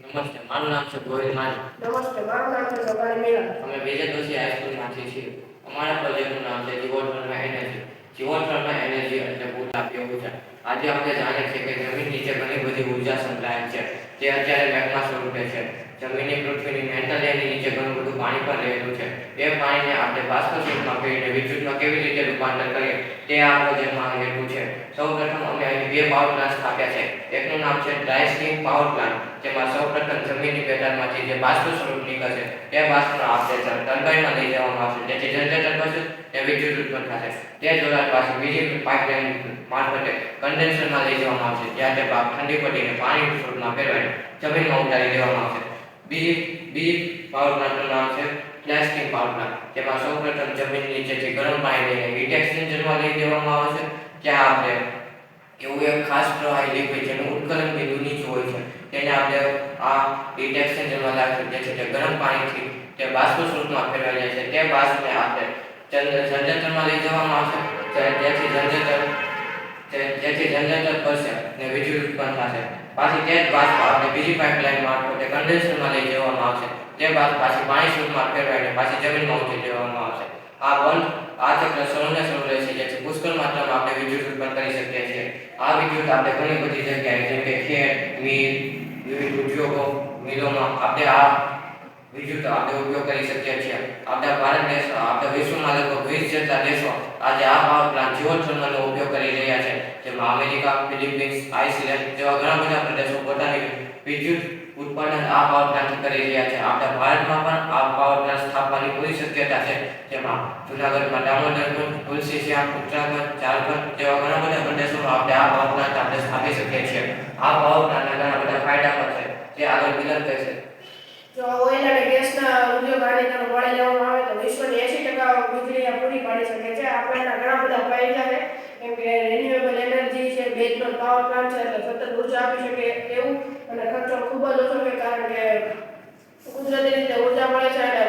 નમસ્તે મારું નામ છે ગોહિલ માની નમસ્તે મારું નામ છે ગોપાલી મીરા અમે વિજય દોશી હાઈસ્કૂલમાંથી છીએ. અમારા પ્રોજેક્ટનું નામ છે જીવોથર્મલ એનર્જી જીવોથર્મલ એનર્જી એટલે ભૂતાપીય ઊર્જા. આજે આપણે જાણીએ છીએ કે જમીન નીચે ઘણી બધી ઊર્જા સંકળાયેલ છે. જે અત્યારે મેઘના સ્વરૂપે છે. જમીનની પૃથ્વીની મેન્ટલ એની નીચે ઘણું બધું પાણી પણ રહેલું છે. એ પાણીને આપણે બાષ્પ સ્વરૂપમાં કરીને વિદ્યુતમાં કેવી રીતે રૂપાંતર કરીએ, તે આ પ્રોજેક્ટમાં હેતુ છે. સૌપ્રથમ અમે અહીં બે પાવર પ્લાન્ટ સ્થાપ્યા છે. એકનું નામ છે ડ્રાય સ્ટીમ પાવર પ્લાન્ટ જેમાં સૌપ્રથમ જમીનની પેટાળમાંથી જે બાષ્પ સ્વરૂપ નીકળશે, તે બાષ્પનો આપણે ટર્બાઇનમાં લઈ જવામાં આવશે. જેથી જનરેટર બનશે, તે વિદ્યુત ઉત્પન્ન થશે. તે જોડાણ પાછી બીજી પાઇપલાઇન મારફતે કન્ડેન્સરમાં લઈ જવામાં આવશે. જ્યાં તે ભાગ ઠંડી પડીને પાણી સ્વરૂપમાં ફેરવાઈને જમીનમાં ઉતારી દેવામાં આવશે. બીજી બી પાવર પ્લાન્ટનું નામ છે, પ્લાસ્ટિક પાવર પ્લાન્ટ, જેમાં સૌપ્રથમ જમીન નીચેથી ગરમ પાણી લઈને હીટ એક્સચેન્જરમાં લઈ દેવામાં આવે છે, ત્યાં આપણે એવું એક ખાસ પ્રવાહી લિક્વિડ જેનું ઉત્કલન બિંદુ નીચું હોય છે, તેને આપણે આ હીટ એક્સચેન્જરમાં દાખલ જે છે તે ગરમ પાણીથી તે બાષ્પ સ્વરૂપમાં ફેરવાઈ જાય છે, તે બાષ્પને આપણે જનરેટરમાં લઈ જવામાં આવશે જેથી જનરેટર જેથી જનરેટર કરશે ને વીજળી ઉત્પન્ન થશે પાછી તે જ બાષ્પ બીજી પાઇપલાઇન મારફતે કન્ડેન્સરમાં લઈ જવામાં આવશે. તે બાદ પાછી પાણી સ્વરૂપમાં ફેરવાઈને પાછી જમીનમાં ઉતરી દેવામાં આવશે. આ બંધ, આ ચક્ર સૌને સૌ રહે છે જેથી પુષ્કળ માત્રામાં આપણે વિદ્યુત ઉત્પન્ન કરી શકીએ છીએ. આ વિદ્યુત આપણે ઘણી બધી જગ્યાએ, જેમ કે ખેત, મિલ, વિવિધ ઉદ્યોગો, મિલોમાં આપણે આ વિદ્યુત આપણે ઉપયોગ કરી શકીએ છીએ. આપણા ભારત દેશ, આપણે વિશ્વમાં લગભગ વીસ જેટલા દેશો આજે આ પાવર પ્લાન્ટ જીવોથર્મલનો ઉપયોગ કરી રહ્યા છે. જેમાં અમેરિકા, ફિલિપિન્સ, આઇસલેન્ડ જેવા ઘણા બધા પ્રદેશો પોતાની વિદ્યુત ઉત્પાદન, આ પાવર પ્લાન્ટ કરી રહ્યા છે. આપણા ભારતમાં પણ આ પાવર પ્લાન્ટ સ્થાપવાની પૂરી શક્યતા છે. જેમાં જુનાગઢમાં દામોદરપુર તુલસી શ્યામ ઉત્તરાખંડ, ઝારખંડ જેવા ઘણા બધા પ્રદેશોમાં આપણે આ પાવર પ્લાન્ટ આપણે સ્થાપી શકીએ છીએ. આ પાવર પ્લાન્ટના ઘણા બધા ફાયદા પણ છે, જે આગળ વિલંબ થશે જો ઓઇલ અને ગેસના ઉદ્યોગ આની વળી લેવામાં આવે તો વિશ્વની એસી ટકા વીજળી પૂરી પાડી શકે છે. આપણને ઘણા બધા ફાયદા છે. ઊર્જા આપી શકે એવું, અને ખર્ચો ખૂબ જ ઓછો કારણ કે કુદરતી રીતે ઊર્જા મળે છે એટલે